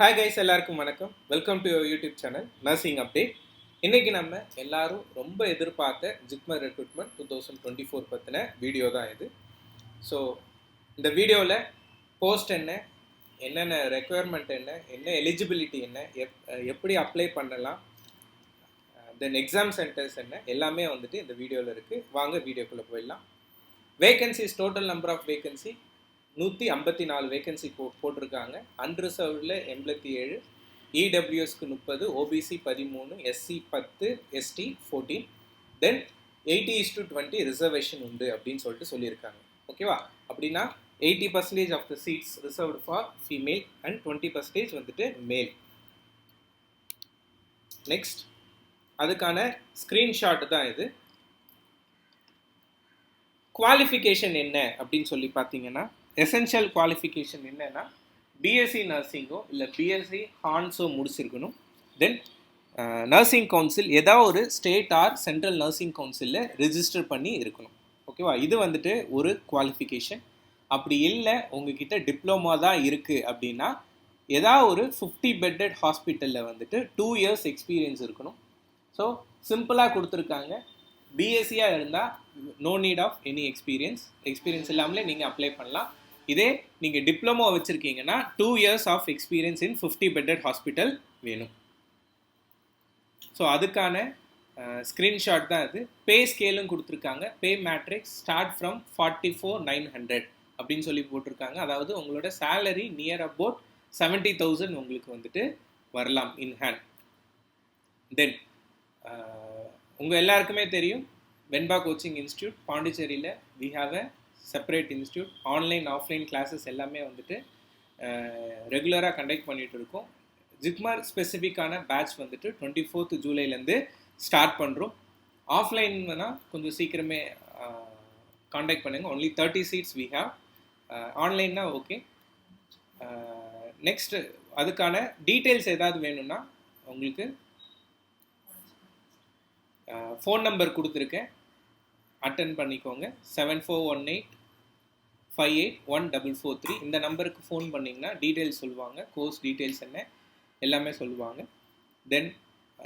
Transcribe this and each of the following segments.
Hi guys எல்லாருக்கும் வணக்கம். Welcome to YouTube channel nursing update இன்னைக்கு நம்ம எல்லாரும் ரொம்ப எதிர்பார்த்த JIPMER recruitment two thousand twenty four பற்றின வீடியோ தான் இது. ஸோ இந்த வீடியோவில் போஸ்ட் என்ன என்னென்ன ரெக்குயர்மெண்ட் என்ன என்ன எலிஜிபிலிட்டி என்ன எப் எப்படி அப்ளை பண்ணலாம் தென் எக்ஸாம் சென்டர்ஸ் என்ன எல்லாமே வந்துட்டு இந்த வீடியோவில் இருக்குது வாங்க வீடியோக்குள்ளே போயிடலாம். Vacancies total number of vacancy நூற்றி ஐம்பத்தி நாலு வேகன்சி போ போட்டிருக்காங்க. அன்ரிசர்வ்டில் எண்பத்தி ஏழு இடபிள்யூஎஸ்க்கு முப்பது ஓபிசி பதிமூணு எஸ்சி பத்து ST fourteen then eighty is to twenty reservation உண்டு அப்படின்னு சொல்லிட்டு சொல்லியிருக்காங்க. ஓகேவா அப்படின்னா eighty percentage of the seats reserved for female and twenty percentage வந்துட்டு மேல் நெக்ஸ்ட் அதுக்கான ஸ்க்ரீன்ஷாட் தான் இது. குவாலிஃபிகேஷன் என்ன அப்படின்னு சொல்லி பார்த்தீங்கன்னா எசென்ஷியல் குவாலிஃபிகேஷன் என்னென்னா பிஎஸ்சி நர்சிங்கோ இல்லை பிஎஸ்சி ஹான்ஸோ முடிச்சிருக்கணும். தென் நர்சிங் கவுன்சில் ஏதாவது ஒரு ஸ்டேட் ஆர் சென்ட்ரல் நர்சிங் கவுன்சிலில் ரிஜிஸ்டர் பண்ணி இருக்கணும். ஓகேவா இது வந்துட்டு ஒரு குவாலிஃபிகேஷன் அப்படி இல்லை உங்ககிட்ட டிப்ளமா தான் இருக்குது அப்படின்னா ஏதாவது ஒரு ஃபிஃப்டி பெட்டட் ஹாஸ்பிட்டலில் வந்துட்டு டூ இயர்ஸ் எக்ஸ்பீரியன்ஸ் இருக்கணும். ஸோ சிம்பிளாக கொடுத்துருக்காங்க. பிஎஸ்சியாக இருந்தால் no need of any experience experience இல்லாமலே நீங்கள் அப்ளை பண்ணலாம். இதே நீங்கள் diploma வச்சுருக்கீங்கன்னா two years of experience in fifty bedded hospital வேணும். ஸோ அதுக்கான ஸ்க்ரீன்ஷாட் தான் இது. பே ஸ்கேலும் கொடுத்துருக்காங்க. Pay matrix start from forty four nine hundred அப்படின்னு சொல்லி போட்டிருக்காங்க. அதாவது உங்களோட salary near about seventy thousand உங்களுக்கு வந்துட்டு வரலாம் இன் ஹேண்ட் தென் உங்கள் எல்லாருக்குமே தெரியும். வெண்பா கோச்சிங் இன்ஸ்டியூட் பாண்டிச்சேரியில் we have a separate institute online offline classes எல்லாமே வந்துட்டு ரெகுலராக கண்டக்ட் பண்ணிகிட்டு இருக்கோம். ஜிக்மார் ஸ்பெசிஃபிக்கான பேட்ச் வந்துட்டு டுவெண்ட்டி ஃபோர்த் ஜூலைலேருந்து ஸ்டார்ட் பண்ணுறோம் ஆஃப்லைன்னா கொஞ்சம் சீக்கிரமே காண்டாக்ட் பண்ணுங்கள் only thirty seats we have ஆன்லைன்னா okay next அதுக்கான டீட்டெயில்ஸ் ஏதாவது வேணும்னா உங்களுக்கு ஃபோன் நம்பர் கொடுத்துருக்கேன். அட்டன் பண்ணிக்கோங்க. Seven four one eight five eight one double four three இந்த நம்பருக்கு ஃபோன் பண்ணிங்கன்னா டீட்டெயில்ஸ் சொல்லுவாங்க. கோர்ஸ் டீட்டெயில்ஸ் என்ன எல்லாமே சொல்லுவாங்க. தென்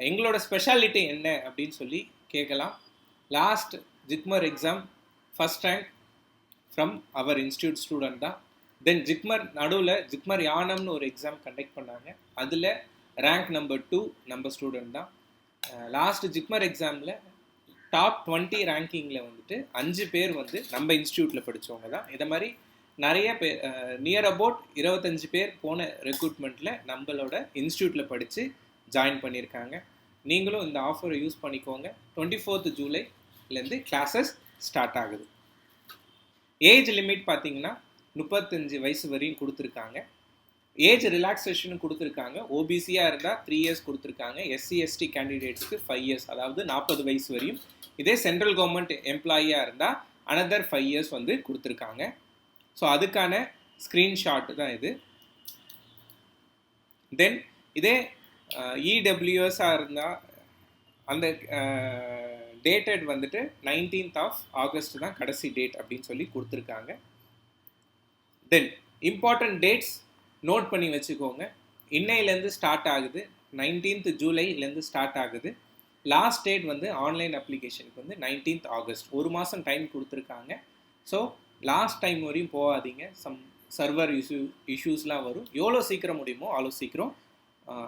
எங்களோட ஸ்பெஷாலிட்டி என்ன அப்படின்னு சொல்லி கேட்கலாம். Last JIPMER exam first rank from our institute student தான். தென் ஜிக்மர் நடுவில் ஜிக்மர் யானம்னு ஒரு எக்ஸாம் கண்டக்ட் பண்ணாங்க. அதில் ரேங்க் நம்பர் டூ நம்ம ஸ்டூடெண்ட் தான். Uh, லாஸ்ட் ஜிக்மர் எக்ஸாமில் டாப் டுவெண்ட்டி ரேங்கிங்கில் வந்துட்டு அஞ்சு பேர் வந்து நம்ம இன்ஸ்டியூட்டில் படித்தவங்க தான். இதை மாதிரி நிறைய பேர் நியர் அபவுட் இருபத்தஞ்சு பேர் போன ரெக்ரூட்மெண்ட்டில் நம்மளோட இன்ஸ்டியூட்டில் படித்து ஜாயின் பண்ணியிருக்காங்க. நீங்களும் இந்த ஆஃபரை யூஸ் பண்ணிக்கோங்க. டுவெண்ட்டி ஃபோர்த் ஜூலைலேருந்து கிளாஸஸ் ஸ்டார்ட் ஆகுது. ஏஜ் லிமிட் பார்த்தீங்கன்னா முப்பத்தஞ்சு வயசு வரையும் கொடுத்துருக்காங்க. ஏஜ் ரிலாக்ஸேஷன் கொடுத்துருக்காங்க. ஓபிசியாக இருந்தால் த்ரீ இயர்ஸ் கொடுத்துருக்காங்க. எஸ்சி எஸ்டி கேண்டிடேட்ஸ்க்கு ஃபைவ் இயர்ஸ் அதாவது நாற்பது வயசு வரையும். இதே சென்ட்ரல் கவர்மெண்ட் எம்ப்ளாயியாக இருந்தால் அனதர் ஃபைவ் இயர்ஸ் வந்து கொடுத்துருக்காங்க. ஸோ அதுக்கான ஸ்க்ரீன்ஷாட் தான் இது. தென் இதே இடபிள்யூஎஸ்ஸாக இருந்தால் அந்த டேட்டட் வந்துட்டு நைன்டீன்த் ஆஃப் ஆகஸ்ட் தான் கடைசி டேட் அப்படின்னு சொல்லி கொடுத்துருக்காங்க. தென் இம்பார்ட்டன்ட் டேட்ஸ் நோட் பண்ணி வச்சுக்கோங்க. இன்னையிலேருந்து ஸ்டார்ட் ஆகுது. நைன்டீன்த் ஜூலைலேருந்து ஸ்டார்ட் ஆகுது. லாஸ்ட் டேட் வந்து ஆன்லைன் அப்ளிகேஷனுக்கு வந்து நைன்டீன்த் ஆகஸ்ட் ஒரு மாதம் டைம் கொடுத்துருக்காங்க. ஸோ லாஸ்ட் டைம் வரையும் போகாதீங்க. சம் சர்வர் இஷ்யூ இஷ்யூஸ்லாம் வரும். எவ்வளோ சீக்கிரம் முடியுமோ அவ்வளோ சீக்கிரம்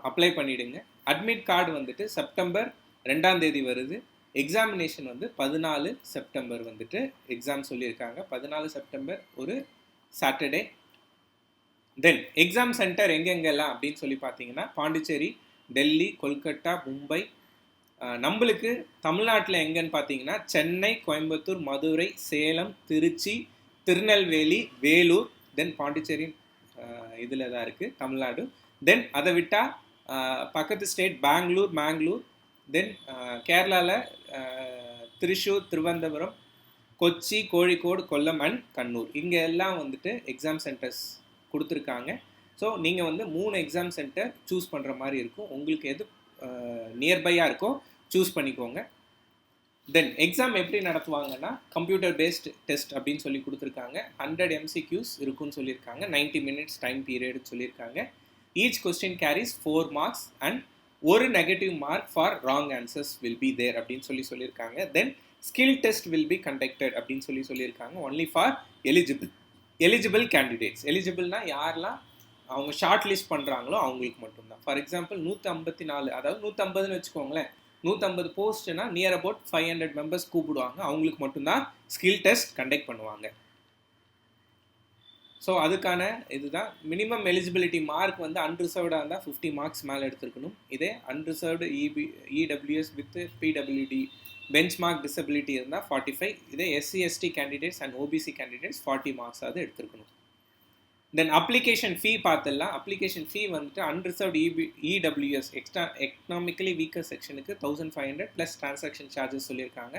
அப்ளை பண்ணிவிடுங்க அட்மிட் கார்டு வந்துட்டு செப்டம்பர் ரெண்டாம் தேதி வருது. எக்ஸாமினேஷன் வந்து பதினாலு செப்டம்பர் வந்துட்டு எக்ஸாம் சொல்லியிருக்காங்க. பதினாலு செப்டம்பர் ஒரு சாட்டர்டே தென் எக்ஸாம் சென்டர் எங்கெங்கெல்லாம் அப்படின்னு சொல்லி பார்த்தீங்கன்னா பாண்டிச்சேரி டெல்லி கொல்கட்டா மும்பை நம்மளுக்கு தமிழ்நாட்டில் எங்கன்னு பார்த்தீங்கன்னா சென்னை கோயம்புத்தூர் மதுரை சேலம் திருச்சி திருநெல்வேலி வேலூர் தென் பாண்டிச்சேரி இதில் தான் இருக்குது தமிழ்நாடு. தென் அதை விட்டால் பக்கத்து ஸ்டேட் பெங்களூர் மேங்களூர் தென் கேரளாவில் திருச்சூர் திருவனந்தபுரம் கொச்சி கோழிக்கோடு கொல்லம் அண்ட் கண்ணூர். இங்கே எல்லாம் வந்துட்டு எக்ஸாம் சென்டர்ஸ் கொடுத்துருக்காங்க. ஸோ நீங்கள் வந்து மூணு எக்ஸாம் சென்டர் சூஸ் பண்ணுற மாதிரி இருக்கும். உங்களுக்கு எது நியர்பையாக இருக்கோ சூஸ் பண்ணிக்கோங்க. தென் எக்ஸாம் எப்படி நடத்துவாங்கன்னா கம்ப்யூட்டர் பேஸ்ட் டெஸ்ட் அப்படின்னு சொல்லி கொடுத்துருக்காங்க. ஹண்ட்ரட் எம்சிக்யூஸ் இருக்குன்னு சொல்லியிருக்காங்க. நைன்டி மினிட்ஸ் டைம் பீரியட் சொல்லியிருக்காங்க. Each question carries four marks and ஒரு negative mark for wrong answers will be there அப்படின்னு சொல்லி சொல்லியிருக்காங்க. Then skill test will be conducted அப்படின்னு சொல்லி சொல்லியிருக்காங்க. Only for eligible eligible candidates எலிஜிபிள்னா யாரெல்லாம் அவங்க ஷார்ட் லிஸ்ட் பண்ணுறாங்களோ அவங்களுக்கு மட்டும்தான். ஃபார் எக்ஸாம்பிள் நூற்றி ஐம்பத்தி நாலு அதாவது நூற்றம்பதுன்னு வச்சுக்கோங்களேன். நூற்றம்பது போஸ்ட்னா near about five hundred members கூப்பிடுவாங்க. அவங்களுக்கு மட்டும்தான் ஸ்கில் டெஸ்ட் கண்டக்ட் பண்ணுவாங்க. ஸோ அதுக்கான இதுதான். மினிமம் எலிஜிபிலிட்டி மார்க் வந்து அன்ரிசர்வ்டாக இருந்தால் ஃபிஃப்டி மார்க்ஸ் மேலே எடுத்துருக்கணும். இதே unreserved EP EWS with PWD bench mark disability இருந்தால் ஃபார்ட்டி ஃபைவ் இதே SC ST candidates and OBC candidates forty மார்க்ஸாவது எடுத்துருக்கணும். தென் அப்ளிகேஷன் ஃபீ பார்த்துடலாம். அப்ளிகேஷன் ஃபீ வந்துட்டு unreserved EP EWS extra economically weaker செக்ஷனுக்கு thousand five hundred plus transaction charges சொல்லியிருக்காங்க.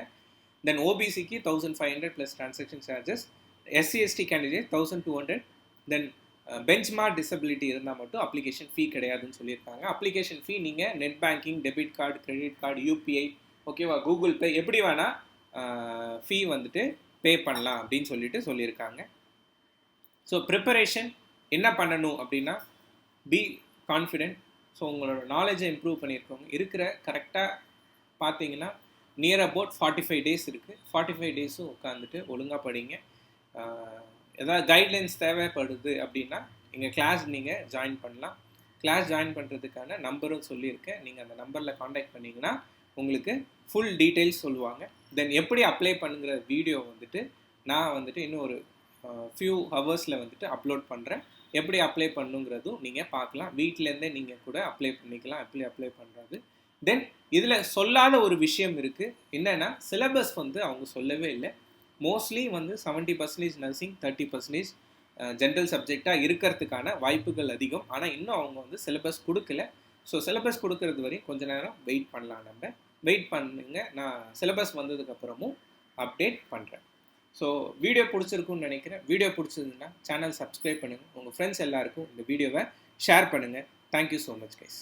Then ஓபிசிக்கு thousand five hundred plus transaction charges SC ST candidate thousand two hundred then bench mark disability இருந்தால் மட்டும் application fee கிடையாதுன்னு சொல்லியிருக்காங்க. Application fee நீங்கள் net banking debit card credit card UPI ஓகேவா? Google Pay எப்படி வேணால் ஃபீ வந்துட்டு பே பண்ணலாம் அப்படின்னு சொல்லிட்டு சொல்லியிருக்காங்க. ஸோ ப்ரிப்பரேஷன் என்ன பண்ணணும் அப்படின்னா பி கான்ஃபிடென்ட் ஸோ உங்களோட நாலேஜை இம்ப்ரூவ் பண்ணியிருக்கோங்க. இருக்கிற கரெக்டாக பார்த்தீங்கன்னா near about forty five days இருக்குது ஃபார்ட்டி ஃபைவ் டேஸும் உட்காந்துட்டு ஒழுங்காக படிங்க ஏதாவது கைட்லைன்ஸ் தேவைப்படுது அப்படின்னா எங்கள் கிளாஸ் நீங்கள் ஜாயின் பண்ணலாம். கிளாஸ் ஜாயின் பண்ணுறதுக்கான நம்பரும் சொல்லியிருக்கேன். நீங்கள் அந்த நம்பரில் காண்டாக்ட் பண்ணிங்கன்னா உங்களுக்கு ஃபுல் டீட்டெயில்ஸ் சொல்லுவாங்க. தென் எப்படி அப்ளை பண்ணுங்கிற வீடியோ வந்துட்டு நான் வந்துட்டு இன்னும் ஒரு ஃபியூ ஹவர்ஸில் வந்துட்டு அப்லோட் பண்ணுறேன் எப்படி அப்ளை பண்ணுங்கிறதும் நீங்கள் பார்க்கலாம். வீட்டிலேருந்தே நீங்கள் கூட அப்ளை பண்ணிக்கலாம். எப்படி அப்ளை பண்ணுறது தென் இதில் சொல்லாத ஒரு விஷயம் இருக்குது என்னென்னா சிலபஸ் வந்து அவங்க சொல்லவே இல்லை. மோஸ்ட்லி வந்து seventy percentage nursing thirty percentage general சப்ஜெக்டாக இருக்கிறதுக்கான வாய்ப்புகள் அதிகம். ஆனால் இன்னும் அவங்க வந்து சிலபஸ் கொடுக்கல. ஸோ சிலபஸ் கொடுக்கறது வரையும் கொஞ்ச நேரம் வெயிட் பண்ணலாம் நம்ம. வெயிட் பண்ணுங்க. நான் சிலபஸ் வந்ததுக்கப்புறமும் அப்டேட் பண்ணுறேன் ஸோ வீடியோ பிடிச்சிருக்குன்னு நினைக்கிறேன். வீடியோ பிடிச்சதுன்னா சேனல் சப்ஸ்கிரைப் பண்ணுங்கள் உங்கள் ஃப்ரெண்ட்ஸ் எல்லாருக்கும் இந்த வீடியோவை ஷேர் பண்ணுங்கள் தேங்க்யூ ஸோ மச் கைஸ்